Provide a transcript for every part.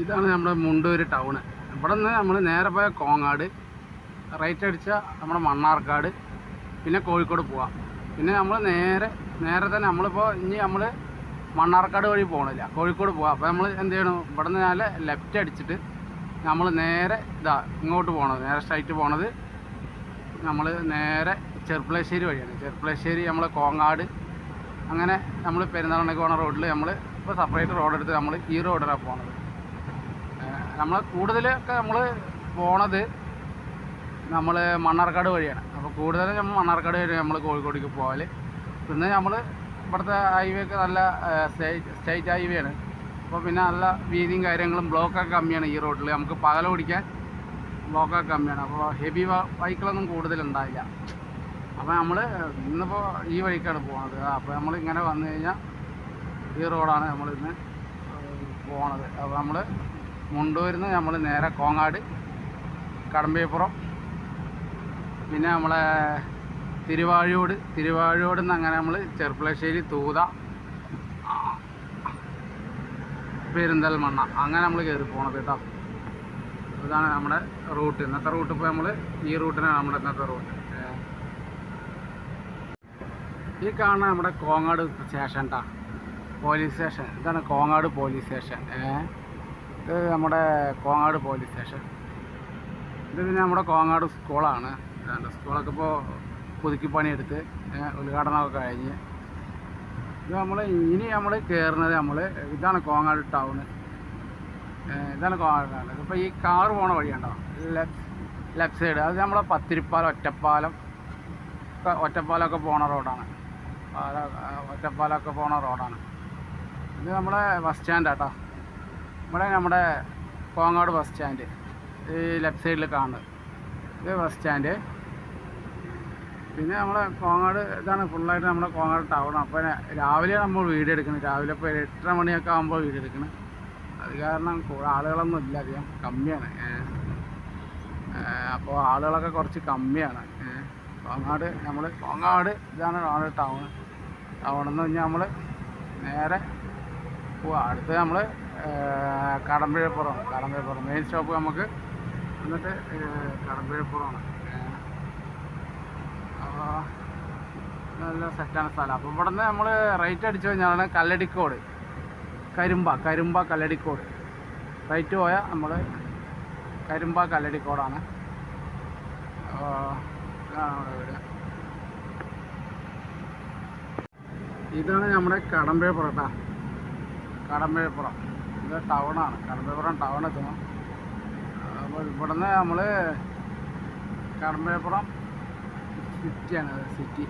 ഇതാണ് നമ്മുടെ മുണ്ടൂര് ടൗണ് ഇവിടെ നിന്ന് നമ്മൾ നേരെ പോയ കോങ്ങാട് റൈറ്റ് അടിച്ച നമ്മുടെ മണ്ണാർക്കാട് പിന്നെ കോഴിക്കോട് പോവാം. പിന്നെ നമ്മൾ നേരെ നേരെ തന്നെ നമ്മളിപ്പോൾ ഇനി നമ്മൾ മണ്ണാർക്കാട് വഴി പോകണില്ല കോഴിക്കോട് പോവാം. അപ്പോൾ നമ്മൾ എന്ത് ചെയ്യണം? ഇവിടെ നിന്ന് നല്ല ലെഫ്റ്റ് അടിച്ചിട്ട് നമ്മൾ നേരെ ഇതാ ഇങ്ങോട്ട് പോകണത് നേരെ സ്ട്രൈറ്റ് പോണത് നമ്മൾ നേരെ ചെർപ്പളശ്ശേരി വഴിയാണ്. ചെർപ്പളശ്ശേരി നമ്മൾ കോങ്ങാട് അങ്ങനെ നമ്മൾ പെരുന്നാളിനൊക്കെ പോണ റോഡിൽ നമ്മൾ ഇപ്പോൾ സെപ്പറേറ്റ് റോഡെടുത്ത് നമ്മൾ ഈ റോഡിലാണ് പോണത്. നമ്മൾ കൂടുതലൊക്കെ നമ്മൾ പോണത് നമ്മൾ മണ്ണാർക്കാട് വഴിയാണ്. അപ്പോൾ കൂടുതലും നമ്മൾ മണ്ണാർക്കാട് വഴി നമ്മൾ കോഴിക്കോടേക്ക് പോകൽ പിന്നെ നമ്മൾ ഇവിടുത്തെ ഹൈവേ ഒക്കെ നല്ല സ്റ്റേറ്റ് സ്റ്റേറ്റ് ഹൈവേ ആണ്. അപ്പോൾ പിന്നെ നല്ല വീതിയും കാര്യങ്ങളും ബ്ലോക്കൊക്കെ കമ്മിയാണ് ഈ റോഡിൽ നമുക്ക് പകൽ ഓടിക്കാൻ ബ്ലോക്കൊക്കെ കമ്മിയാണ്. അപ്പോൾ ഹെവി ബൈക്കുകളൊന്നും കൂടുതലുണ്ടാവില്ല. അപ്പോൾ നമ്മൾ ഇന്നിപ്പോൾ ഈ വഴിക്കാണ് പോകുന്നത് അപ്പോൾ നമ്മൾ ഇങ്ങനെ വന്നു കഴിഞ്ഞാൽ ഈ റോഡാണ് നമ്മൾ ഇന്ന് പോണത്. അപ്പോൾ നമ്മൾ മുണ്ടൂരിന്ന് നമ്മൾ നേരെ കോങ്ങാട് കടമ്പേപ്പുറം പിന്നെ നമ്മളെ തിരുവാഴിയോട് തിരുവാഴിയോട് നിന്ന് അങ്ങനെ നമ്മൾ ചെർപ്പളശ്ശേരി തൂത പെരിന്തൽമണ്ണ അങ്ങനെ നമ്മൾ കയറി പോണത് കേട്ടോ ഇതാണ് നമ്മുടെ റൂട്ട്. ഇന്നത്തെ റൂട്ട് ഇപ്പോൾ നമ്മൾ ഈ റൂട്ടിനാണ് നമ്മുടെ ഇന്നത്തെ റൂട്ട്. ഈ കാണുന്ന നമ്മുടെ കോങ്ങാട് സ്റ്റേഷൻ കേട്ടോ പോലീസ് സ്റ്റേഷൻ. ഇതാണ് കോങ്ങാട് പോലീസ് സ്റ്റേഷൻ. ഏ. ഇത് നമ്മുടെ കോങ്ങാട് പോലീസ് സ്റ്റേഷൻ. ഇത് പിന്നെ നമ്മുടെ കോങ്ങാട് സ്കൂളാണ്. സ്കൂളൊക്കെ ഇപ്പോൾ പുതുക്കി പണിയെടുത്ത് ഉദ്ഘാടനമൊക്കെ കഴിഞ്ഞ്. ഇത് നമ്മൾ ഇനി നമ്മൾ കയറുന്നത് നമ്മൾ ഇതാണ് കോങ്ങാട് ടൗൺ ഇതാണ് കോങ്ങാട് ടൗൺ ഇപ്പോൾ ഈ കാറ് പോണ വഴിയുണ്ടോ ലെഫ്റ്റ് ലെഫ്റ്റ് സൈഡ്. അത് നമ്മളെ പത്തിരിപ്പാലം ഒറ്റപ്പാലം. ഒക്കെ ഒറ്റപ്പാലമൊക്കെ പോണ റോഡാണ്. ഒറ്റപ്പാലമൊക്കെ പോണ റോഡാണ്. ഇത് നമ്മളെ ബസ് സ്റ്റാൻഡ് കേട്ടോ ഇവിടെ നമ്മുടെ കോങ്ങാട് ബസ് സ്റ്റാൻഡ് ഈ ലെഫ്റ്റ് സൈഡിൽ കാണുന്നത്. ഇത് ബസ് സ്റ്റാൻഡ് പിന്നെ നമ്മളെ കോങ്ങാട് ഇതാണ് ഫുള്ളായിട്ട് നമ്മുടെ കോങ്ങാട് ടൗൺ അപ്പോൾ രാവിലെ നമ്മൾ വീഡിയോ എടുക്കുന്നത്. രാവിലെ ഇപ്പോൾ എട്ടര മണിയൊക്കെ ആകുമ്പോൾ വീഡിയോ എടുക്കണം അത് കാരണം ആളുകളൊന്നും ഇല്ല. അധികം കമ്മിയാണ്. അപ്പോൾ ആളുകളൊക്കെ കുറച്ച് കമ്മിയാണ്. കോങ്ങാട് നമ്മൾ കോങ്ങാട് ഇതാണ് നമ്മുടെ ടൗൺ ടൗണിൽ നിന്ന് കഴിഞ്ഞാൽ നമ്മൾ നേരെ അടുത്ത് നമ്മൾ കടമ്പഴപ്പുറമാണ് കടമ്പഴപ്പുറം മെയിൻ സ്റ്റോപ്പ് നമുക്ക് എന്നിട്ട് കടമ്പഴപ്പുറമാണ്. അപ്പോൾ നല്ല സെറ്റാണ് സ്ഥലം. അപ്പോൾ ഇവിടെ നിന്ന് നമ്മൾ റൈറ്റ് അടിച്ചു കഴിഞ്ഞാൽ കല്ലടിക്കോട്. കരിമ്പ കരിമ്പ കല്ലടിക്കോട്. റൈറ്റ് പോയാൽ നമ്മൾ കരിമ്പ കല്ലടിക്കോടാണ്. ഇതാണ് ഇതാണ് നമ്മുടെ കടമ്പഴപ്പുറം കേട്ടോ കടമ്പഴപ്പുറം. ഇത് ടൗണാണ് കടമ്പഴപ്പുറം ടൗൺ എത്തണം അപ്പോൾ ഇവിടുന്ന് നമ്മൾ കടമ്പഴപ്പുറം സിറ്റിയാണ് സിറ്റി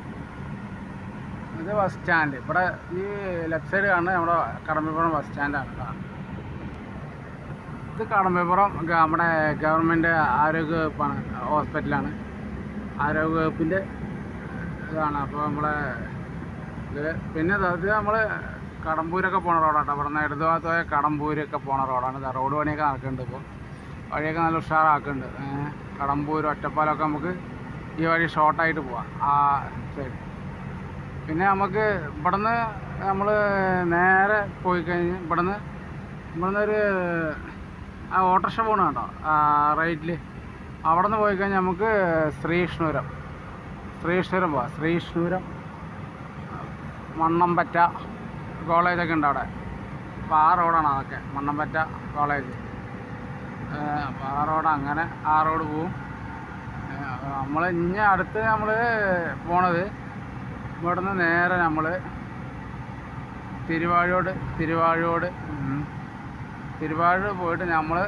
ഇത് ബസ് സ്റ്റാൻഡ് ഇവിടെ ഈ ലെഫ്റ്റ് സൈഡ് കാണുന്നത് നമ്മുടെ കടമ്പപ്പുറം ബസ് സ്റ്റാൻഡാണ് ഇത് കടമ്പപ്പുറം നമ്മുടെ ഗവൺമെന്റ് ആരോഗ്യ വകുപ്പാണ് ഹോസ്പിറ്റലാണ് ആരോഗ്യ വകുപ്പിന്റെ ഇതാണ്. അപ്പോൾ നമ്മളെ ഇത് പിന്നെ ഇത് നമ്മൾ കടമ്പൂരൊക്കെ പോണ റോഡാട്ടോ. ഇവിടെ നിന്ന് ഇടത് ഭാഗത്ത് പോയ കടമ്പൂരൊക്കെ പോണ റോഡാണ്. റോഡ് പണിയൊക്കെ നടക്കുന്നുണ്ട് ഇപ്പോൾ വഴിയൊക്കെ നല്ല ഉഷാറാക്കുന്നുണ്ട്. കടമ്പൂർ ഒറ്റപ്പാലമൊക്കെ നമുക്ക് ഈ വഴി ഷോർട്ടായിട്ട് പോവാം. ആ സൈഡ് പിന്നെ നമുക്ക് ഇവിടുന്ന് നമ്മൾ നേരെ പോയി കഴിഞ്ഞ് ഇവിടുന്ന് ഇവിടുന്ന് ഒരു ആ ഓട്ടോറിക്ഷ പോകണ കേട്ടോ റൈറ്റിൽ അവിടെ നിന്ന് പോയി കഴിഞ്ഞാൽ നമുക്ക് ശ്രീഷ്ണൂരം ശ്രീഷ്ണൂരം പോവാം. ശ്രീഷ്ണൂരം മണ്ണമ്പറ്റ കോളേജൊക്കെ ഉണ്ട് അവിടെ. അപ്പോൾ ആ റോഡാണ് അതൊക്കെ മണ്ണമ്പറ്റ കോളേജ്. അപ്പോൾ ആ റോഡ് അങ്ങനെ ആ റോഡ് പോവും. നമ്മൾ ഇനി അടുത്ത് നമ്മൾ പോണത് ഇവിടെ നിന്ന് നേരെ നമ്മൾ തിരുവാഴോട് തിരുവാഴോട് തിരുവാഴ് പോയിട്ട് നമ്മൾ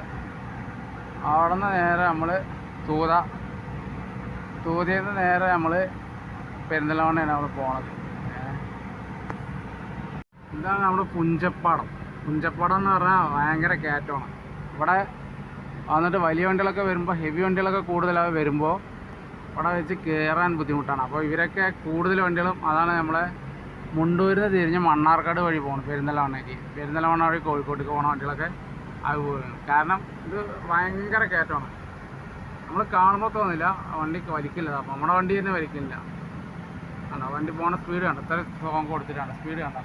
അവിടെ നിന്ന് നേരെ നമ്മൾ തൂത തൂതയിൽ നിന്ന് നേരെ നമ്മൾ പെരിന്തൽമണ്ണയാണ് നമ്മൾ പോണത്. ഇതാണ് നമ്മുടെ പുഞ്ചപ്പാടം. പുഞ്ചപ്പാടം എന്ന് പറഞ്ഞാൽ ഭയങ്കര കയറ്റമാണ്. ഇവിടെ വന്നിട്ട് വലിയ വണ്ടികളൊക്കെ വരുമ്പോൾ ഹെവി വണ്ടികളൊക്കെ കൂടുതലായി വരുമ്പോൾ ഇവിടെ വെച്ച് കയറാൻ ബുദ്ധിമുട്ടാണ്. അപ്പോൾ ഇവരൊക്കെ കൂടുതൽ വണ്ടികളും അതാണ് നമ്മളെ മുണ്ടൂരിൽ നിന്ന് തിരിഞ്ഞ് മണ്ണാർക്കാട് വഴി പോകണം പെരിന്തൽമണ്ണയ്ക്ക് പെരുന്നലവണ്ണ വഴി കോഴിക്കോട്ടേക്ക് പോകുന്ന വണ്ടികളൊക്കെ അത് പോകുന്നു കാരണം ഇത് ഭയങ്കര കയറ്റമാണ്. നമ്മൾ കാണുമ്പോൾ തോന്നില്ല ആ വണ്ടിക്ക് വലിക്കില്ല. അപ്പോൾ നമ്മുടെ വണ്ടി തന്നെ വലിക്കില്ല. കണ്ടോ വണ്ടി പോകുന്ന സ്പീഡ് കണ്ടോ? ഇത്ര സോങ് കൊടുത്തിട്ടാണ്. സ്പീഡ് കണ്ടോ?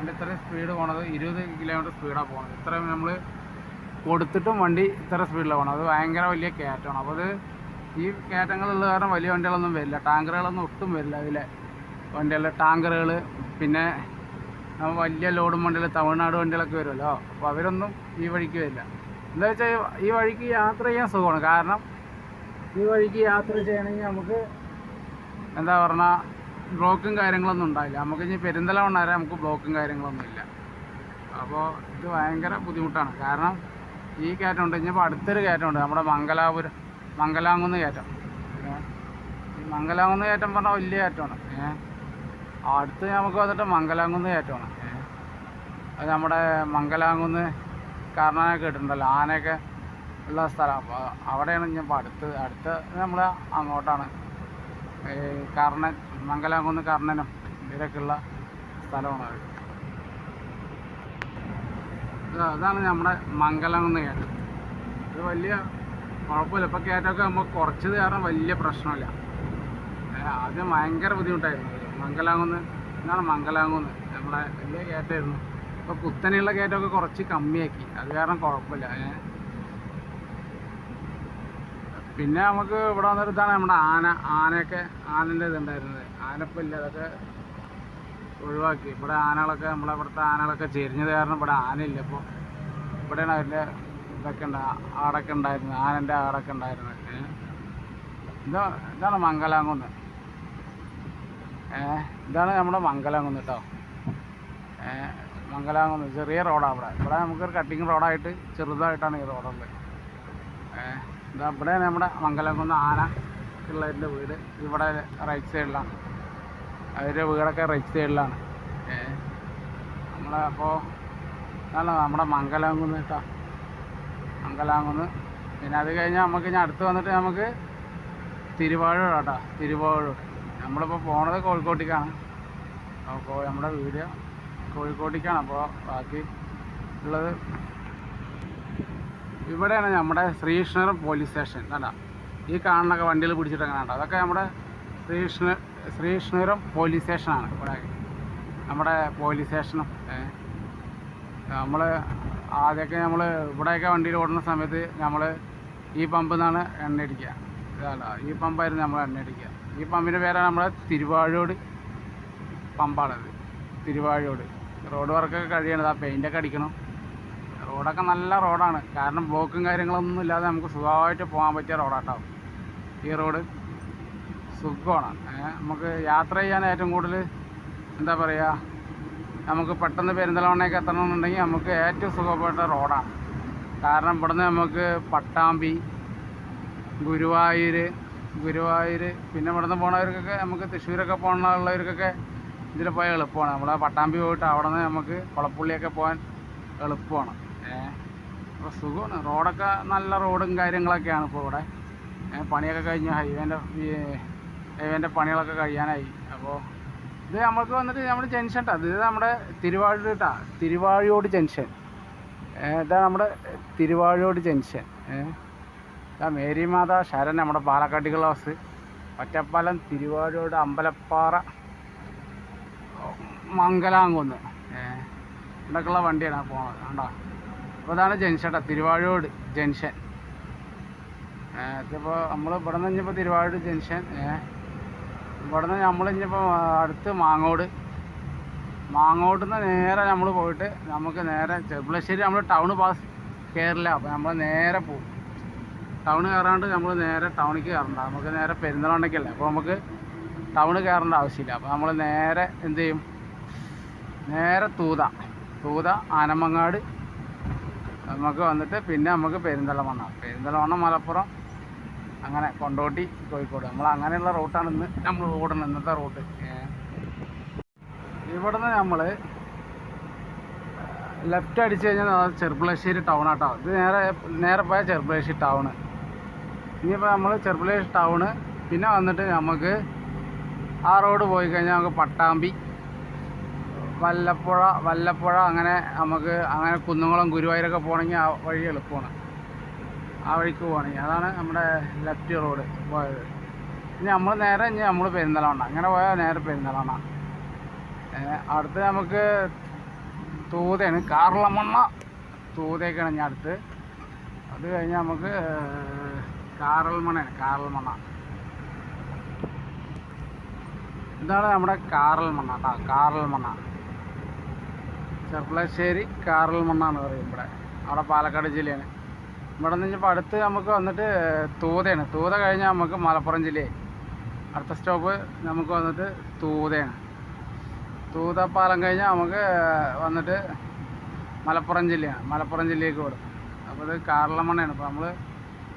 വണ്ടി ഇത്രയും സ്പീഡ് പോണത് ഇരുപത് കിലോമീറ്റർ സ്പീഡാണ് പോകുന്നത് ഇത്രയും നമ്മൾ കൊടുത്തിട്ടും വണ്ടി ഇത്ര സ്പീഡിൽ പോകണം അത് ഭയങ്കര വലിയ കയറ്റമാണ്. അപ്പോൾ അത് ഈ കയറ്റങ്ങളുള്ള കാരണം വലിയ വണ്ടികളൊന്നും വരില്ല. ടാങ്കറുകളൊന്നും ഒട്ടും വരില്ല അതിലെ വണ്ടികളിലെ ടാങ്കറുകൾ പിന്നെ വലിയ ലോഡും വണ്ടികൾ തമിഴ്നാട് വണ്ടികളൊക്കെ വരുമല്ലോ. അപ്പോൾ അവരൊന്നും ഈ വഴിക്ക് വരില്ല. എന്താ വെച്ചാൽ ഈ വഴിക്ക് യാത്ര ചെയ്യാൻ സുഖമാണ്. കാരണം ഈ വഴിക്ക് യാത്ര ചെയ്യണമെങ്കിൽ നമുക്ക് എന്താ പറഞ്ഞാൽ ബ്ലോക്കും കാര്യങ്ങളൊന്നും ഉണ്ടാവില്ല നമുക്ക് ഇനി പെരിന്തല വരെ നമുക്ക് ബ്ലോക്കും കാര്യങ്ങളൊന്നും ഇല്ല. അപ്പോൾ ഇത് ഭയങ്കര ബുദ്ധിമുട്ടാണ്. കാരണം ഈ കയറ്റമുണ്ട്. ഇനിയിപ്പോൾ അടുത്തൊരു കയറ്റമുണ്ട്. നമ്മുടെ മംഗലാപുരം മംഗലാങ്കുന്ന് കയറ്റം. ഈ മംഗലാങ്കുന്ന് കയറ്റം പറഞ്ഞാൽ വലിയ കയറ്റമാണ്. അടുത്ത് നമുക്ക് വന്നിട്ട് മംഗലാങ്കുന്ന് കയറ്റമാണ്. അത് നമ്മുടെ മംഗലാങ്കുന്ന് കാരണമൊക്കെ കേട്ടിട്ടുണ്ടല്ലോ. ആനയൊക്കെ ഉള്ള സ്ഥലം. അപ്പോൾ അവിടെയാണ് ഞാൻ ഇപ്പോൾ അടുത്ത് അടുത്ത് നമ്മൾ അങ്ങോട്ടാണ്. കാരണം മംഗലാംകുന്ന് കർണനും ഇവരൊക്കെയുള്ള സ്ഥലമാണ്. അത് അതാണ് നമ്മുടെ മംഗലാംകുന്ന് കയറ്റം. ഇത് വലിയ കുഴപ്പമില്ല. ഇപ്പോൾ കയറ്റമൊക്കെ നമ്മൾ കുറച്ചത് കാരണം വലിയ പ്രശ്നമില്ല. ആദ്യം ഭയങ്കര ബുദ്ധിമുട്ടായിരുന്നു. മംഗലാംകുന്ന് എന്നാണ് മംഗലാംകുന്ന്. നമ്മളെ വലിയ കയറ്റമായിരുന്നു. ഇപ്പോൾ കുത്തനെയുള്ള കയറ്റമൊക്കെ കുറച്ച് കമ്മിയാക്കി. അത് കാരണം കുഴപ്പമില്ല. പിന്നെ നമുക്ക് ഇവിടെ വന്നിട്ട് ഇതാണ് നമ്മുടെ ആന. ആനയൊക്കെ ആനന്റെ ഇതുണ്ടായിരുന്നത്. ആനപ്പം ഇല്ല അതൊക്കെ ഒഴിവാക്കി. ഇവിടെ ആനകളൊക്കെ നമ്മളെ ഇവിടുത്തെ ആനകളൊക്കെ ചെരിഞ്ഞത് കാരണം ഇവിടെ ആനയില്ല. ഇപ്പോൾ ഇവിടെയാണ് അതിന്റെ ഇതൊക്കെ ഉണ്ട് ആടൊക്കെ ഉണ്ടായിരുന്നത്. ആനന്റെ ആടൊക്കെ ഉണ്ടായിരുന്നത്. എന്താ ഇതാ ഇതാണ് മംഗലാംകുന്ന്. ഇതാണ് നമ്മുടെ മംഗലാംകുന്ന് കേട്ടോ മംഗലാംകുന്ന് ചെറിയ റോഡാണ് ഇവിടെ. ഇവിടെ നമുക്കൊരു കട്ടിങ് റോഡായിട്ട് ചെറുതായിട്ടാണ് ഈ റോഡുള്ളത്. ഇതാ ഇവിടെയാണ് നമ്മുടെ മംഗലാംകുന്ന് ആന ഉള്ളതിന്റെ വീട്. ഇവിടെ റൈറ്റ് സൈഡിലാണ് അതിന്റെ വീടൊക്കെ റൈറ്റ് സൈഡിലാണ് നമ്മളെ അപ്പോൾ നല്ല നമ്മുടെ മംഗലാംകുന്ന് കേട്ടോ മംഗലാംകുന്ന്. പിന്നെ അത് കഴിഞ്ഞാൽ നമുക്ക് ഇനി അടുത്ത് വന്നിട്ട് നമുക്ക് തിരുവാഴൂർ കേട്ടോ തിരുവാഴൂർ. നമ്മളിപ്പോൾ പോണത് കോഴിക്കോട്ടേക്കാണ്. അപ്പോൾ നമ്മുടെ വീട് കോഴിക്കോട്ടേക്കാണ്. അപ്പോൾ ബാക്കി ഉള്ളത് ഇവിടെയാണ് നമ്മുടെ ശ്രീകൃഷ്ണപുരം പോലീസ് സ്റ്റേഷൻ. കേട്ടോ ഈ കാണുന്നൊക്കെ വണ്ടിയിൽ പിടിച്ചിട്ടങ്ങനെ കേട്ടോ അതൊക്കെ നമ്മുടെ ശ്രീകൃഷ്ണ ശ്രീകൃഷ്ണപുരം പോലീസ് സ്റ്റേഷനാണ് ഇവിടെ. നമ്മുടെ പോലീസ് സ്റ്റേഷനും നമ്മൾ ആദ്യമൊക്കെ നമ്മൾ ഇവിടെയൊക്കെ വണ്ടിയിൽ ഓടുന്ന സമയത്ത് നമ്മൾ ഈ പമ്പിൽ നിന്നാണ് എണ്ണ അടിക്കുക. ഇതല്ല ഈ പമ്പായിരുന്നു നമ്മൾ എണ്ണ അടിക്കുക. ഈ പമ്പിന്റെ പേരാണ് നമ്മുടെ തിരുവാഴോട് പമ്പാണത് തിരുവാഴോട്. റോഡ് വർക്കൊക്കെ കഴിയണത് ആ പെയിന്റൊക്കെ അടിക്കണം. റോഡൊക്കെ നല്ല റോഡാണ് കാരണം ബ്ലോക്കും കാര്യങ്ങളൊന്നും ഇല്ലാതെ നമുക്ക് സുഖമായിട്ട് പോകാൻ പറ്റിയ റോഡാട്ടോ ഈ റോഡ് സുഖമാണ്. നമുക്ക് യാത്ര ചെയ്യാൻ ഏറ്റവും കൂടുതൽ എന്താ പറയുക നമുക്ക് പെട്ടെന്ന് പെരിന്തൽമണ്ണയ്ക്ക് എത്തണമെന്നുണ്ടെങ്കിൽ നമുക്ക് ഏറ്റവും സുഖപ്പെട്ട റോഡാണ്. കാരണം ഇവിടുന്ന് നമുക്ക് പട്ടാമ്പി ഗുരുവായൂർ ഗുരുവായൂർ പിന്നെ ഇവിടുന്ന് പോണവർക്കൊക്കെ നമുക്ക് തൃശ്ശൂരൊക്കെ പോകാനുള്ളവർക്കൊക്കെ ഇതിൽ പോയാൽ എളുപ്പമാണ്. നമ്മൾ പട്ടാമ്പി പോയിട്ട് അവിടെ നിന്ന് നമുക്ക് കുളപ്പുള്ളിയൊക്കെ പോകാൻ എളുപ്പമാണ്. അപ്പോൾ സുഖമാണ്. റോഡൊക്കെ നല്ല റോഡും കാര്യങ്ങളൊക്കെയാണ് ഇപ്പോൾ ഇവിടെ. പണിയൊക്കെ കഴിഞ്ഞ്. ഹൈവേന്റെ ഹൈവേന്റെ പണികളൊക്കെ കഴിയാനായി. അപ്പോൾ ഇത് നമ്മൾക്ക് വന്നിട്ട് നമ്മൾ ജംഗ്ഷൻ കേട്ടോ ഇത് നമ്മുടെ തിരുവാഴൂർ കേട്ടോ തിരുവാഴിയോട് ജംഗ്ഷൻ. ഇതാ നമ്മുടെ തിരുവാഴിയോട് ജംഗ്ഷൻ. ഏഹ് മേരി മാതാ ശരൺ നമ്മുടെ പാലക്കാട്ടിക്കുള്ള ബസ്. ഒറ്റപ്പാലം തിരുവാഴിയോട് അമ്പലപ്പാറ മംഗലാങ്കുന്ന് ഇവിടെയൊക്കെയുള്ള വണ്ടിയാണ് പോണത്. കണ്ടോ? അപ്പോൾ ഇതാണ് ജംഗ്ഷൻ കേട്ടോ തിരുവാഴിയോട് ജംഗ്ഷൻ. ഇതിപ്പോൾ നമ്മൾ ഇവിടെ നിന്ന് കഴിഞ്ഞപ്പോൾ തിരുവാഴൂർ ജംഗ്ഷൻ. ഏഹ് ഇവിടെ നിന്ന് നമ്മൾ ഇനിയിപ്പോൾ അടുത്ത് മാങ്ങോട്. മാങ്ങോട്ട് നിന്ന് നേരെ നമ്മൾ പോയിട്ട് നമുക്ക് നേരെ ചെറുപ്പളശ്ശേരി നമ്മൾ ടൗൺ പാസ് കയറില്ല അപ്പോൾ നമ്മൾ നേരെ പോകും ടൗൺ കയറാണ്ട് നമ്മൾ നേരെ ടൗണിലേക്ക് കയറണ്ട നമുക്ക് നേരെ പെരിന്തൽമണ്ണയ്ക്കല്ലേ അപ്പോൾ നമുക്ക് ടൗൺ കയറേണ്ട ആവശ്യമില്ല. അപ്പോൾ നമ്മൾ നേരെ എന്ത് ചെയ്യും? നേരെ തൂത. തൂത ആനമങ്ങാട്. നമുക്ക് വന്നിട്ട് പിന്നെ നമുക്ക് പെരിന്തളമണ്ണ പെരിന്തളമണ്ണ മലപ്പുറം അങ്ങനെ കൊണ്ടോട്ടി കോഴിക്കോട്. നമ്മൾ അങ്ങനെയുള്ള റൂട്ടാണ് ഇന്ന് നമ്മൾ ഓടുന്നത് ഇന്നത്തെ റൂട്ട്. ഇവിടുന്ന് നമ്മൾ ലെഫ്റ്റ് അടിച്ചു കഴിഞ്ഞാൽ ചെറുപ്പുളശ്ശേരി ടൗൺ ആട്ടോ. ഇത് നേരെ നേരെ പോയാൽ ചെറുപ്പുളശ്ശേരി ടൗണ് ഇനിയിപ്പോൾ നമ്മൾ ചെറുപ്പുളശ്ശേരി ടൗണ് പിന്നെ വന്നിട്ട് നമുക്ക് ആ റോഡ് പോയി കഴിഞ്ഞാൽ നമുക്ക് പട്ടാമ്പി വല്ലപ്പുഴ വല്ലപ്പുഴ അങ്ങനെ നമുക്ക് അങ്ങനെ കുന്നുകുളം ഗുരുവായൂരൊക്കെ പോകണമെങ്കിൽ ആ വഴി എളുപ്പമാണ്. ആ വഴിക്ക് പോകണമെങ്കിൽ അതാണ് നമ്മുടെ ലെഫ്റ്റ് റോഡ് പോയത്. ഇനി നമ്മൾ നേരെ ഇനി നമ്മൾ പെരുന്തലമണ്ണ അങ്ങനെ പോയാൽ നേരെ പെരുന്തലമണ്ണ അടുത്ത് നമുക്ക് തൂതയാണ്. കാർളമണ്ണ തൂതയൊക്കെയാണ് ഞാൻ അടുത്ത്. അത് കഴിഞ്ഞ് നമുക്ക് കാറൽമണ്ണയാണ് കാറൽമണ്ണ ഇതാണ് നമ്മുടെ കാറൽമണ്ണ കേട്ടോ കാറൽമണ്ണ ചെർപ്പളശ്ശേരി കാറൽമണ്ണ എന്ന് പറയും ഇവിടെ. അവിടെ പാലക്കാട് ജില്ലയാണ്. ഇവിടെ നിന്ന് ഇപ്പോൾ അടുത്ത് നമുക്ക് വന്നിട്ട് തൂതയാണ്. തൂത കഴിഞ്ഞാൽ നമുക്ക് മലപ്പുറം ജില്ലയായി അടുത്ത സ്റ്റോപ്പ് നമുക്ക് വന്നിട്ട് തൂതയാണ്. തൂത പാലം കഴിഞ്ഞാൽ നമുക്ക് വന്നിട്ട് മലപ്പുറം ജില്ലയാണ്. മലപ്പുറം ജില്ലയിലേക്ക് വിടും. അപ്പോൾ ഇത് കാർലമണ്ണയാണ്. ഇപ്പോൾ നമ്മൾ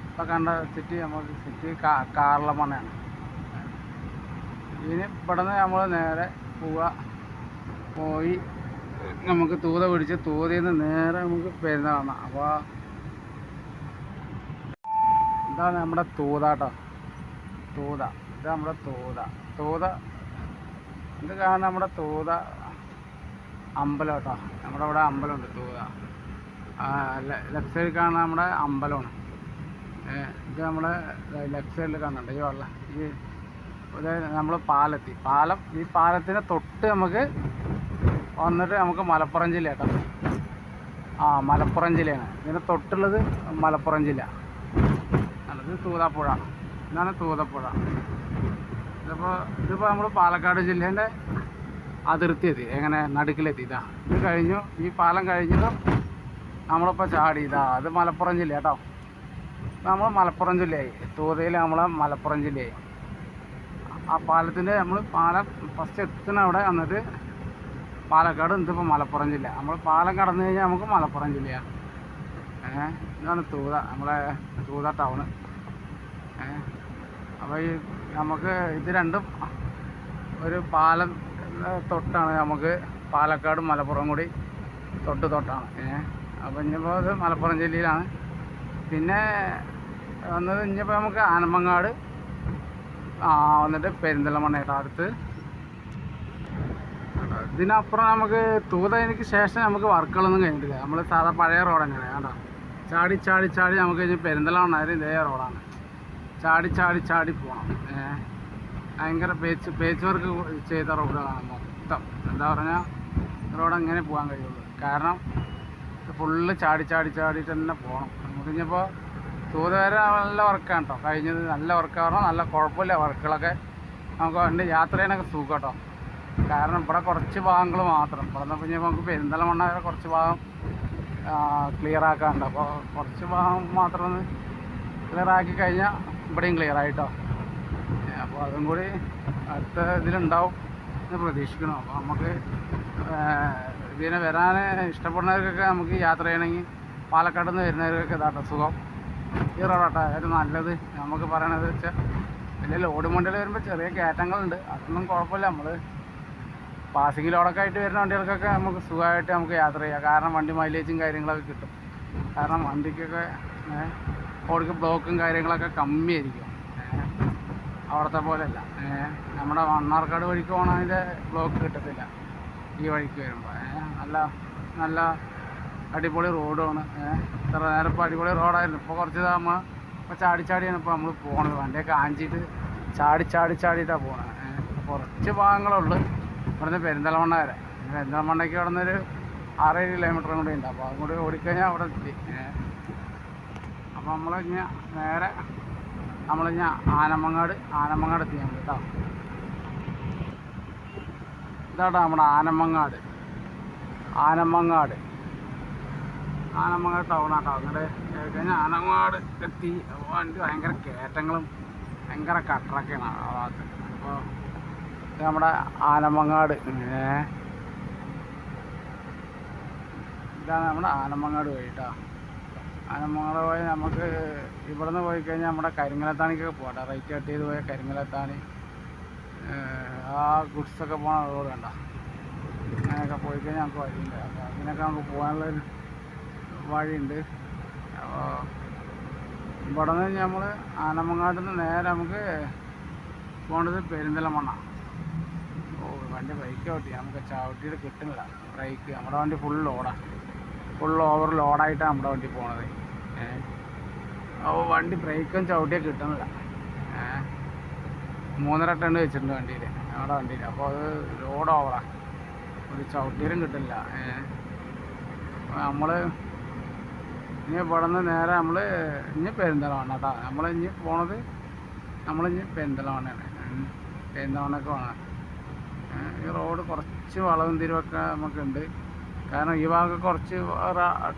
ഇപ്പോൾ കണ്ട സിറ്റി നമുക്ക് സിറ്റി കാ കാർലമണ്ണയാണ്. ഇനി ഇവിടെ നിന്ന് നമ്മൾ നേരെ പോവുക പോയി നമുക്ക് തൂത പിടിച്ച് തൂതയിൽ നിന്ന് നേരെ നമുക്ക് പെരുന്നാളാണ്. അപ്പോൾ ഇതാണ് നമ്മുടെ തൂതാട്ടോ തൂത. ഇത് നമ്മുടെ തൂത. തൂത. ഇത് കാണുന്ന നമ്മുടെ തൂത അമ്പലം കേട്ടോ നമ്മുടെ ഇവിടെ അമ്പലമുണ്ട് തൂത. ലെഫ്റ്റ് സൈഡിൽ കാണുന്ന നമ്മുടെ അമ്പലമാണ്. ഇത് നമ്മുടെ ലെഫ്റ്റ് സൈഡിൽ കാണുന്നുണ്ട്. ഈ വെള്ളം ഈ നമ്മൾ പാലത്തി. പാലം ഈ പാലത്തിന് തൊട്ട് നമുക്ക് വന്നിട്ട് നമുക്ക് മലപ്പുറം ജില്ല കേട്ടോ ആ മലപ്പുറം ജില്ലയാണ്. ഇതിന് തൊട്ടുള്ളത് മലപ്പുറം ജില്ല. അത് തൂതാപ്പുഴ. ഇതാണ് തൂതപ്പുഴ. ഇതിപ്പോൾ ഇതിപ്പോൾ നമ്മൾ പാലക്കാട് ജില്ലേന്റെ അതിർത്തി എത്തി എങ്ങനെ? നടുക്കിലെത്തി. ഇതാ. ഇത് കഴിഞ്ഞു. ഈ പാലം കഴിഞ്ഞതും നമ്മളിപ്പോൾ ചാടി. ഇതാ. അത് മലപ്പുറം ജില്ല കേട്ടോ. നമ്മൾ മലപ്പുറം ജില്ലയായി. തൂതയിൽ നമ്മൾ മലപ്പുറം ജില്ലയായി. ആ പാലത്തിന്റെ നമ്മൾ പാലം ഫസ്റ്റ് എത്തുന്ന അവിടെ വന്നിട്ട് പാലക്കാട് ഇതിപ്പോൾ മലപ്പുറം ജില്ല. നമ്മൾ പാലം കടന്നു കഴിഞ്ഞാൽ നമുക്ക് മലപ്പുറം ജില്ലയാണ് ഏഹ്? ഇതാണ് തൂത. നമ്മളെ തൂത ടൗണ്. അപ്പോൾ ഈ നമുക്ക് ഇത് രണ്ടും ഒരു പാലം തൊട്ടാണ് നമുക്ക് പാലക്കാട് മലപ്പുറം കൂടി തൊട്ട് തൊട്ടാണ്. അപ്പോൾ ഇനിയിപ്പോൾ ഇത് മലപ്പുറം ജില്ലയിലാണ്. പിന്നെ വന്നത് ഇനിയിപ്പോൾ നമുക്ക് ആനമങ്ങാട് ആ വന്നിട്ട് പെരിന്തലമണ്ണയുടെ അടുത്ത്. ഇതിനപ്പുറം നമുക്ക് തൂതതിന് ശേഷം നമുക്ക് വർക്കുകളൊന്നും കഴിഞ്ഞിട്ടില്ല. നമ്മൾ സാധാ പഴയ റോഡ് തന്നെയാണ് കേട്ടോ ചാടി ചാടി ചാടി നമുക്ക് ഇനി പെരിന്തൽമണ്ണ ഇതേ റോഡാണ്. ചാടി ചാടി ചാടി പോകണം ഭയങ്കര പേച്ച് പേച്ച് വർക്ക് ചെയ്ത റോഡുകളാണ് മൊത്തം. എന്താ പറഞ്ഞാൽ റോഡ് അങ്ങനെ പോകാൻ കഴിയുള്ളൂ. കാരണം ഫുള്ള് ചാടി ചാടി ചാടി തന്നെ പോകണം നമുക്ക് ഇനിയിപ്പോൾ തൂത് വരെ നല്ല വർക്കാണ് കേട്ടോ കഴിഞ്ഞത് നല്ല വർക്കാണ് നല്ല കുഴപ്പമില്ല വർക്കുകളൊക്കെ. നമുക്ക് വണ്ടി യാത്ര ചെയ്യാനൊക്കെ സുഖം കേട്ടോ കാരണം ഇവിടെ കുറച്ച് ഭാഗങ്ങൾ മാത്രം. ഇവിടെ നിന്ന് കഴിഞ്ഞപ്പോൾ നമുക്ക് പെരിന്തൽമണ്ണ വരെ കുറച്ച് ഭാഗം ക്ലിയർ ആക്കാനുണ്ട്. അപ്പോൾ കുറച്ച് ഭാഗം മാത്രം ക്ലിയർ ആക്കി കഴിഞ്ഞാൽ ഇവിടെയും ക്ലിയർ ആയിട്ടോ. അപ്പോൾ അതും കൂടി അടുത്ത ഇതിലുണ്ടാവും എന്ന് പ്രതീക്ഷിക്കണം അപ്പോൾ നമുക്ക് ഇതിനെ വരാൻ ഇഷ്ടപ്പെടുന്നവർക്കൊക്കെ നമുക്ക് യാത്ര ചെയ്യണമെങ്കിൽ പാലക്കാട് നിന്ന് വരുന്നവർക്കൊക്കെ ഇതാട്ടോ സുഖം. ഈ റോഡാട്ടോ ഏറ്റവും നല്ലത്. നമുക്ക് പറയണത് വെച്ചാൽ വലിയ ലോഡ് മണ്ടിയിൽ വരുമ്പോൾ ചെറിയ കയറ്റങ്ങളുണ്ട്. അതൊന്നും കുഴപ്പമില്ല. നമ്മൾ പാസിംഗ് ലോഡൊക്കെ ആയിട്ട് വരുന്ന വണ്ടികൾക്കൊക്കെ നമുക്ക് സുഖമായിട്ട് നമുക്ക് യാത്ര ചെയ്യാം. കാരണം വണ്ടി മൈലേജും കാര്യങ്ങളൊക്കെ കിട്ടും. കാരണം വണ്ടിക്കൊക്കെ റോഡിക്ക് ബ്ലോക്കും കാര്യങ്ങളൊക്കെ കമ്മിയായിരിക്കും. അവിടുത്തെ പോലെയല്ല. നമ്മുടെ മണ്ണാർക്കാട് വഴിക്ക് പോകണതിന്റെ ബ്ലോക്ക് കിട്ടത്തില്ല ഈ വഴിക്ക് വരുമ്പോൾ നല്ല നല്ല അടിപൊളി റോഡുമാണ് ഏഹ്, ഇത്ര നേരം ഇപ്പോൾ അടിപൊളി റോഡായിരുന്നു. ഇപ്പോൾ കുറച്ച് നമ്മൾ ഇപ്പോൾ ചാടി ചാടിയാണ് ഇപ്പോൾ നമ്മൾ പോകണത് വണ്ടിയൊക്കെ ആഞ്ചിട്ട് ചാടി ചാടി ചാടിയിട്ടാണ് പോകണത് കുറച്ച് ഭാഗങ്ങളുള്ളൂ ഇവിടുന്ന് പെരിന്തലമണ്ണ വരെ. പെരിന്തൽമണ്ണയ്ക്ക് ഇവിടെ നിന്നൊരു ആറേഴ് കിലോമീറ്ററും കൂടി ഉണ്ട്. അപ്പോൾ അതും കൂടി ഓടിക്കഴിഞ്ഞാൽ അവിടെ എത്തി. അപ്പോൾ നമ്മൾ ഇനി നേരെ നമ്മൾ ഇനി ആനമങ്ങാട് ആനമങ്ങാട് എത്തി നമ്മൾ കേട്ടോ ഇതാട്ടോ നമ്മുടെ ആനമങ്ങാട്. ആനമങ്ങാട്. ആനമങ്ങാട് ടൗണാട്ടോ അങ്ങോട്ട് കഴിഞ്ഞാൽ ആനമങ്ങാട് എത്തി. വണ്ടി ഭയങ്കര കയറ്റങ്ങളും ഭയങ്കര കട്ടറൊക്കെയാണ് ആ ഭാഗത്ത്. അപ്പോൾ നമ്മുടെ ആനമങ്ങാട്. ഇതാണ് നമ്മുടെ ആനമങ്ങാട് വഴി കേട്ടോ ആനമങ്ങാട് പോയി നമുക്ക് ഇവിടുന്ന് പോയി കഴിഞ്ഞാൽ നമ്മുടെ കരിങ്ങലത്താണിക്കൊക്കെ പോകട്ടെ റൈറ്റ് കട്ട് ചെയ്ത് പോയ കരിങ്ങലത്താണി ആ ഗുഡ്സൊക്കെ പോകണ റോഡ് കണ്ട? അങ്ങനെയൊക്കെ പോയി കഴിഞ്ഞാൽ നമുക്ക് വഴിയുണ്ട്. അപ്പോൾ അതിനൊക്കെ നമുക്ക് പോകാനുള്ളൊരു വഴിയുണ്ട്. അപ്പോൾ ഇവിടെ നിന്ന് നമ്മൾ ആനമങ്ങാട്ടിൽ നിന്ന് നേരെ നമുക്ക് പോകേണ്ടത് പെരിന്തലമണ്ണ. ഓ വണ്ടി ബ്രേക്ക് ചവിട്ടി നമുക്ക് ചവിട്ടിയിട്ട് കിട്ടുന്നില്ല. ബ്രേക്ക് നമ്മുടെ വണ്ടി ഫുൾ ലോഡാണ് ഫുൾ ഓവർ ലോഡായിട്ടാണ് നമ്മുടെ വണ്ടി പോണത്. അപ്പോൾ വണ്ടി ബ്രേക്കും ചവിട്ടിയെ കിട്ടുന്നില്ല. മൂന്നര ടൺ വെച്ചിട്ടുണ്ട് വണ്ടിയിൽ നമ്മുടെ വണ്ടിയിൽ അപ്പോൾ അത് ലോഡ് ഓവറാണ് ഒരു ചവിട്ടിയിലും കിട്ടില്ല നമ്മൾ ഇനി ഇവിടെ നിന്ന് നേരെ നമ്മൾ ഇനി പെരുന്തലമാണ് കേട്ടോ നമ്മൾ ഇനി പോണത് നമ്മൾ ഇനി പെരുന്തലമാണ് പെരുന്തലമണ്ണൊക്കെ വേണം ഈ റോഡ് കുറച്ച് വളവും തിരിവൊക്കെ നമുക്കുണ്ട്. കാരണം ഈ ഭാഗം കുറച്ച്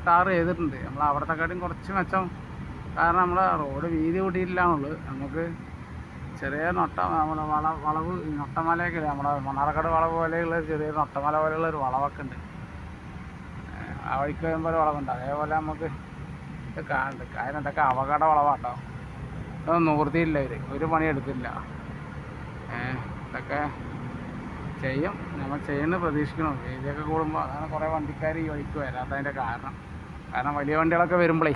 ടാർ ചെയ്തിട്ടുണ്ട്. നമ്മൾ അവിടത്തെക്കാട്ടും കുറച്ച് മെച്ചം. കാരണം നമ്മുടെ റോഡ് വീതി കൂട്ടിയിട്ടില്ലാന്നുള്ളൂ നമുക്ക് ചെറിയ നൊട്ട നമ്മുടെ വള വളവ് നൊട്ടമലയൊക്കെ ഇല്ല? നമ്മുടെ മണ്ണാർക്കാട് വളവ് പോലെയുള്ള ചെറിയ നൊട്ടമല പോലെയുള്ള ഒരു വളവൊക്കെ ഉണ്ട്. ആ വഴിക്ക് വരുമ്പോൾ വളവുണ്ട്. അതേപോലെ നമുക്ക് കാണുന്നുണ്ട് കാരണം ഇതൊക്കെ അപകട വളവാട്ടോ. ഇതൊന്നും നിവൃത്തിയില്ല ഇവർ ഒരു പണി എടുത്തില്ല. ഇതൊക്കെ ചെയ്യും. നമ്മൾ ചെയ്യുന്നത് പ്രതീക്ഷിക്കണം. വേദിയൊക്കെ കൂടുമ്പോൾ അതാണ് കുറേ വണ്ടിക്കാർ ഈ വഴിക്ക് വരാത്തതിന്റെ കാരണം. കാരണം വലിയ വണ്ടികളൊക്കെ വരുമ്പോഴേ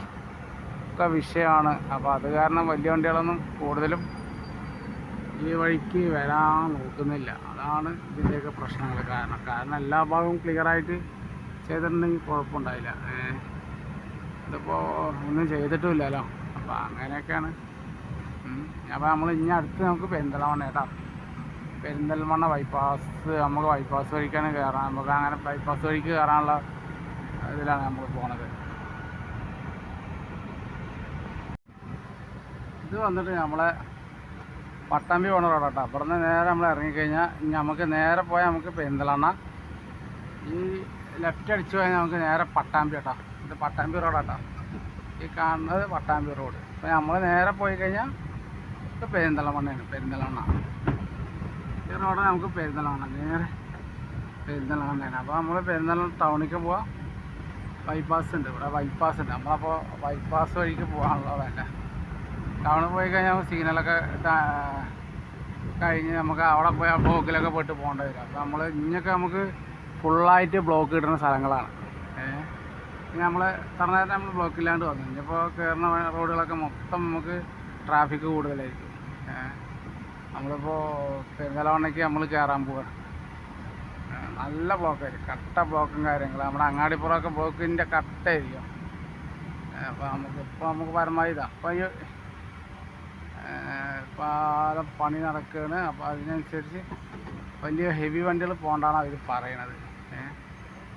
ഒക്കെ വിഷയമാണ്. അപ്പോൾ അത് കാരണം വലിയ വണ്ടികളൊന്നും കൂടുതലും ഈ വഴിക്ക് വരാൻ നോക്കുന്നില്ല. അതാണ് ഇതിന്റെയൊക്കെ പ്രശ്നങ്ങൾ കാരണം. കാരണം എല്ലാ ഭാഗവും ക്ലിയറായിട്ട് ചെയ്തിട്ടുണ്ടെങ്കിൽ കുഴപ്പമുണ്ടായില്ല ഇതിപ്പോൾ ഒന്നും ചെയ്തിട്ടുമില്ലല്ലോ. അപ്പോൾ അങ്ങനെയൊക്കെയാണ്. അപ്പോൾ നമ്മൾ ഇനി അടുത്ത് നമുക്ക് പെന്തളമാണ് കേട്ടോ. പെരിന്തൽമണ്ണ ബൈപ്പാസ് നമുക്ക് ബൈപ്പാസ് വഴിക്കാണ് കയറാൻ നമുക്ക് അങ്ങനെ ബൈപ്പാസ് വഴിക്ക് കയറാനുള്ള ഇതിലാണ് നമ്മൾ പോണത്. ഇത് വന്നിട്ട് നമ്മളെ പട്ടാമ്പി പോണ റോഡാട്ടോ അപ്പുറത്ത് നേരെ നമ്മൾ ഇറങ്ങിക്കഴിഞ്ഞാൽ നമുക്ക് നേരെ പോയാൽ നമുക്ക് പെരിന്തലണ്ണ ഈ ലെഫ്റ്റ് അടിച്ചു പോയാൽ നമുക്ക് നേരെ പട്ടാമ്പി കേട്ടോ ഇത് പട്ടാമ്പി റോഡാട്ടോ ഈ കാണുന്നത് പട്ടാമ്പി റോഡ് അപ്പോൾ നമ്മൾ നേരെ പോയി കഴിഞ്ഞാൽ ഇത് പെരിന്തലമണ്ണയാണ് പെരിന്തൽമണ്ണ. ഈ റോഡ് നമുക്ക് പെരിന്തൽമണ്ണ നേരെ പെരിന്തൽമണ്ണയാണ് അപ്പോൾ നമ്മൾ പെരിന്തൽമണ്ണ ടൗണിലേക്ക് പോവാം. ബൈപ്പാസ് ഉണ്ട്. ഇവിടെ ബൈപ്പാസ് ഉണ്ട്. നമ്മളപ്പോൾ ബൈപ്പാസ് വഴിക്ക് പോകാനുള്ള വേണ്ട ടൗണിൽ പോയി കഴിഞ്ഞാൽ നമുക്ക് സിഗ്നലൊക്കെ കഴിഞ്ഞ് നമുക്ക് അവിടെ പോയി ആ ബ്ലോക്കിലൊക്കെ പോയിട്ട് പോകേണ്ടി വരും. അപ്പോൾ നമ്മൾ ഇങ്ങനെയൊക്കെ നമുക്ക് ഫുള്ളായിട്ട് ബ്ലോക്ക് കിട്ടുന്ന സ്ഥലങ്ങളാണ്. ഏഹ് നമ്മൾ പറഞ്ഞ നേരം നമ്മൾ ബ്ലോക്കില്ലാണ്ട് വന്നു. ഇനിയിപ്പോൾ കയറുന്ന റോഡുകളൊക്കെ മൊത്തം നമുക്ക് ട്രാഫിക് കൂടുതലായിരിക്കും. ഏഹ് നമ്മളിപ്പോൾ പെരുന്നലവണ്ണയ്ക്ക് നമ്മൾ കയറാൻ ഏഹ് നല്ല ബ്ലോക്കായിരിക്കും കട്ട ബ്ലോക്കും കാര്യങ്ങളും. നമ്മുടെ അങ്ങാടിപ്പുറമൊക്കെ ബ്ലോക്കിന്റെ കട്ടായിരിക്കും അപ്പോൾ നമുക്ക് ഇപ്പോൾ നമുക്ക് പരമാവധി ഇതാ. അപ്പോൾ ഈ പാലം പണി നടക്കുകയാണ് അപ്പോൾ അതിനനുസരിച്ച് വലിയ ഹെവി വണ്ടികൾ പോകണ്ടാണ് അവർ പറയണത്.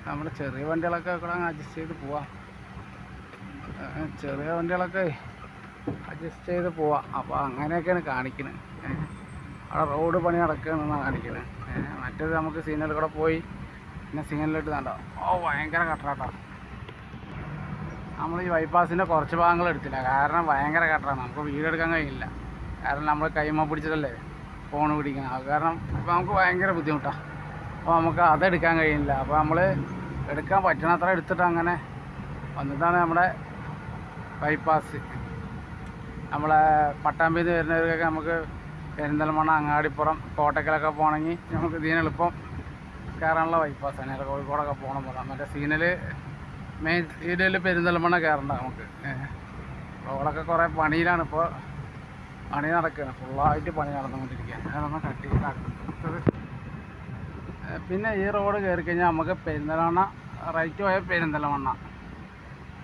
നമ്മുടെ ചെറിയ വണ്ടികളൊക്കെ ഇവിടെ അഡ്ജസ്റ്റ് ചെയ്ത് പോവാം. ചെറിയ വണ്ടികളൊക്കെ അഡ്ജസ്റ്റ് ചെയ്ത് പോവാം. അപ്പോൾ അങ്ങനെയൊക്കെയാണ് കാണിക്കുന്നത് അവിടെ റോഡ് പണി നടക്കുകയാണെന്നാണ് കാണിക്കുന്നത് മറ്റേത് നമുക്ക് സിഗ്നൽ കൂടെ പോയി പിന്നെ സിഗ്നലിലിട്ട് കണ്ടോ? ഓ ഭയങ്കര കട്ടറാട്ടോ. നമ്മൾ ഈ ബൈപ്പാസിന്റെ കുറച്ച് ഭാഗങ്ങൾ എടുത്തില്ല. കാരണം ഭയങ്കര കട്ടറാണ്. നമുക്ക് വീട് എടുക്കാൻ കഴിയില്ല. കാരണം നമ്മൾ കൈമ പിടിച്ചിട്ടല്ലേ ഫോൺ പിടിക്കണം. അത് കാരണം ഇപ്പോൾ നമുക്ക് ഭയങ്കര ബുദ്ധിമുട്ടാണ് അപ്പോൾ നമുക്ക് അതെടുക്കാൻ കഴിയില്ല. അപ്പോൾ നമ്മൾ എടുക്കാൻ പറ്റണത്ര എടുത്തിട്ട് അങ്ങനെ വന്നിട്ടാണ് നമ്മുടെ ബൈപ്പാസ് നമ്മളെ പട്ടാമ്പിന്ന് വരുന്നവർക്കൊക്കെ നമുക്ക് പെരിന്തൽമണ്ണ അങ്ങാടിപ്പുറം കോട്ടക്കലൊക്കെ പോകണമെങ്കിൽ നമുക്ക് ഇതിന് എളുപ്പം കയറാനുള്ള ബൈപ്പാസാണ് നേരെ കോഴിക്കോടൊക്കെ പോകണം പോലെ. മറ്റേ സീനൽ മെയിൻ സീരിയൽ പെരിന്തൽമണ്ണ കയറണ്ട നമുക്ക്. റോഡൊക്കെ കുറേ പണിയിലാണ് ഇപ്പോൾ പണി നടക്കുകയാണ് ഫുള്ളായിട്ട് പണി നടന്നുകൊണ്ടിരിക്കുകയാണ്. അതൊന്ന് കട്ട് ചെയ്താക്കുന്നത് പിന്നെ ഈ റോഡ് കയറി കഴിഞ്ഞാൽ നമുക്ക് പെരിന്തൽമണ്ണ റൈറ്റ് പോയ പെരിന്തൽമണ്ണ.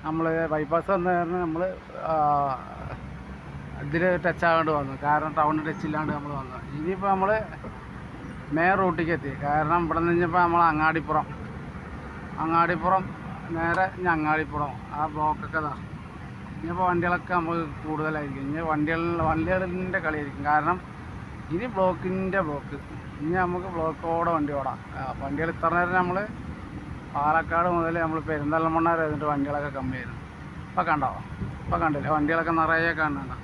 നമ്മൾ ബൈപ്പാസ് വന്നു കാരണം നമ്മൾ ഇതിൽ ടച്ച് ആകാണ്ട് വന്നു. കാരണം ടൗൺ ടച്ച് ഇല്ലാണ്ട് നമ്മൾ വന്നു. ഇനിയിപ്പോൾ നമ്മൾ മെയിൻ റൂട്ടിലേക്ക് എത്തി. കാരണം ഇവിടെ നിന്ന് ഇപ്പോൾ നമ്മൾ അങ്ങാടിപ്പുറം. അങ്ങാടിപ്പുറം നേരെ ഇനി അങ്ങാടിപ്പുറം. ആ ബ്ലോക്കൊക്കെ ഇതാ. ഇനിയിപ്പോൾ വണ്ടികളൊക്കെ നമുക്ക് കൂടുതലായിരിക്കും. ഇനി വണ്ടികൾ വണ്ടികളിന്റെ കളിയായിരിക്കും. കാരണം ഇനി ബ്ലോക്കിന്റെ ബ്ലോക്ക് ഇനി നമുക്ക് ബ്ലോക്കോടെ വണ്ടി ഓടാം. വണ്ടികൾ ഇത്ര നേരം നമ്മൾ പാലക്കാട് മുതൽ നമ്മൾ പെരിന്തൽമണ്ണ വരെ വണ്ടികളൊക്കെ കമ്മിയായിരുന്നു ഇപ്പം കണ്ടോ? ഇപ്പം കണ്ടില്ലേ? വണ്ടികളൊക്കെ നിറയെ കാണുന്നുണ്ടോ?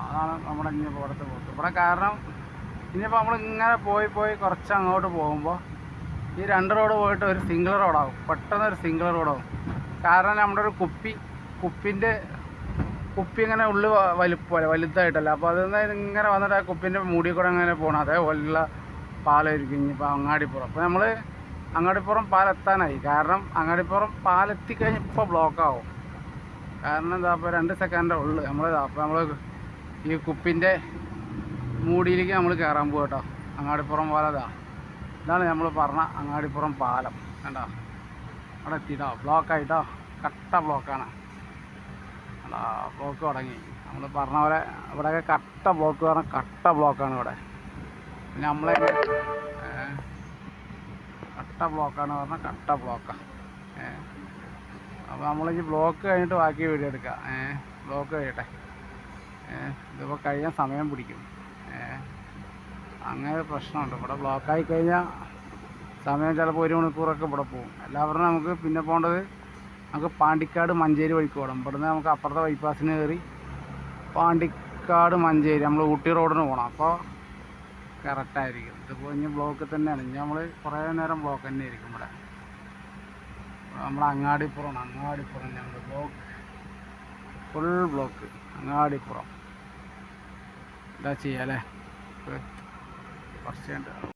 അതാണ് നമ്മുടെ ഇനി ഇവിടുത്തെ പോക്ക്. ഇവിടെ കാരണം ഇനിയിപ്പോൾ നമ്മൾ ഇങ്ങനെ പോയി പോയി കുറച്ച് അങ്ങോട്ട് പോകുമ്പോൾ ഈ രണ്ട് റോഡ് പോയിട്ട് ഒരു സിംഗിൾ റോഡാവും പെട്ടെന്ന് ഒരു സിംഗിൾ റോഡാവും കാരണം നമ്മുടെ ഒരു കുപ്പി കുപ്പിന്റെ കുപ്പി ഇങ്ങനെ ഉള്ളു വലിപ്പമല്ല വലുതായിട്ടല്ല. അപ്പോൾ അത് ഇങ്ങനെ വന്നിട്ട് ആ കുപ്പിന്റെ മൂടി കൂടെ അങ്ങനെ പോകണം അതേപോലെയുള്ള പാലമായിരിക്കും ഇനിയിപ്പോൾ അങ്ങാടിപ്പുറം. അപ്പോൾ നമ്മൾ അങ്ങാടിപ്പുറം പാലെത്താനായി. കാരണം അങ്ങാടിപ്പുറം പാലെത്തിക്കഴിഞ്ഞ് ഇപ്പോൾ ബ്ലോക്കാവും കാരണം എന്താ ഇപ്പോൾ രണ്ട് സെക്കൻഡേ ഉള്ളു. നമ്മൾ അപ്പോൾ നമ്മൾ ഈ കുപ്പിന്റെ മൂടിയിലേക്ക് നമ്മൾ കയറാൻ പോകും കേട്ടോ. അങ്ങാടിപ്പുറം പാലതാ ഇതാണ് നമ്മൾ പറഞ്ഞ അങ്ങാടിപ്പുറം പാലം. കണ്ടോ? അവിടെ എത്തിയിട്ടോ ബ്ലോക്കായിട്ടോ കട്ട ബ്ലോക്കാണ് കണ്ടോ? ബ്ലോക്ക് തുടങ്ങി. നമ്മൾ പറഞ്ഞ പോലെ ഇവിടെയൊക്കെ കട്ട ബ്ലോക്ക് പറഞ്ഞാൽ കട്ട ബ്ലോക്കാണ് ഇവിടെ. പിന്നെ നമ്മളെ കട്ട ബ്ലോക്കാണ് പറഞ്ഞാൽ കട്ട ബ്ലോക്കാണ് അപ്പോൾ നമ്മളിനി ബ്ലോക്ക് കഴിഞ്ഞിട്ട് ബാക്കി വീഡിയോ എടുക്കാം. ബ്ലോക്ക് കഴിയട്ടെ. ഇതിപ്പോൾ കഴിയാൻ സമയം പിടിക്കും. അങ്ങനെ പ്രശ്നമുണ്ട്. ഇവിടെ ബ്ലോക്കായി കഴിഞ്ഞാൽ സമയം ചിലപ്പോൾ ഒരു മണിക്കൂറൊക്കെ ഇവിടെ പോകും. എല്ലാവരും നമുക്ക് പിന്നെ പോകേണ്ടത് നമുക്ക് പാണ്ടിക്കാട് മഞ്ചേരി വഴിക്ക് പോകണം. ഇവിടുന്ന് നമുക്ക് അപ്പുറത്തെ ബൈപ്പാസിന് കയറി പാണ്ടിക്കാട് മഞ്ചേരി നമ്മൾ ഊട്ടി റോഡിന് പോകണം അപ്പോൾ കറക്റ്റായിരിക്കും ഇതിപ്പോൾ ഇനി ബ്ലോക്ക് തന്നെയാണ്. ഇനി നമ്മൾ കുറേ നേരം ബ്ലോക്ക് തന്നെ ആയിരിക്കും ഇവിടെ. നമ്മുടെ അങ്ങാടിപ്പുറമാണ് അങ്ങാടിപ്പുറം ഞങ്ങൾ ബ്ലോക്ക് ഫുൾ ബ്ലോക്ക് അങ്ങാടിപ്പുറം. എന്താ ചെയ്യാല്ലേ കുറച്ച് കഴിഞ്ഞിട്ട്